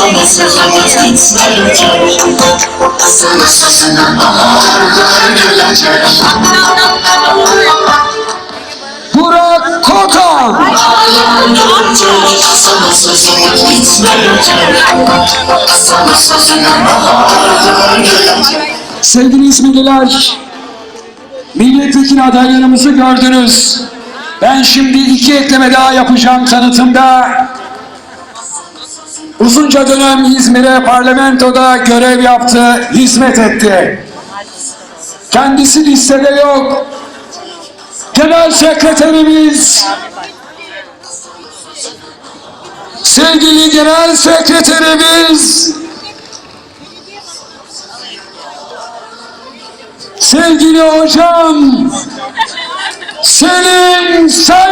Sana sözüne baharlar gelecek Burak gelecek Sana sözümüz gitmeyecek Sana sözüne baharlar Sevgili İzmirliler, milletvekili adaylarımızı gördünüz. Ben şimdi iki ekleme daha yapacağım tanıtımda. Uzunca dönem İzmir'e parlamentoda görev yaptı, hizmet etti. Kendisi listede yok. Genel sekreterimiz, sevgili genel sekreterimiz, sevgili hocam, Selim Böker.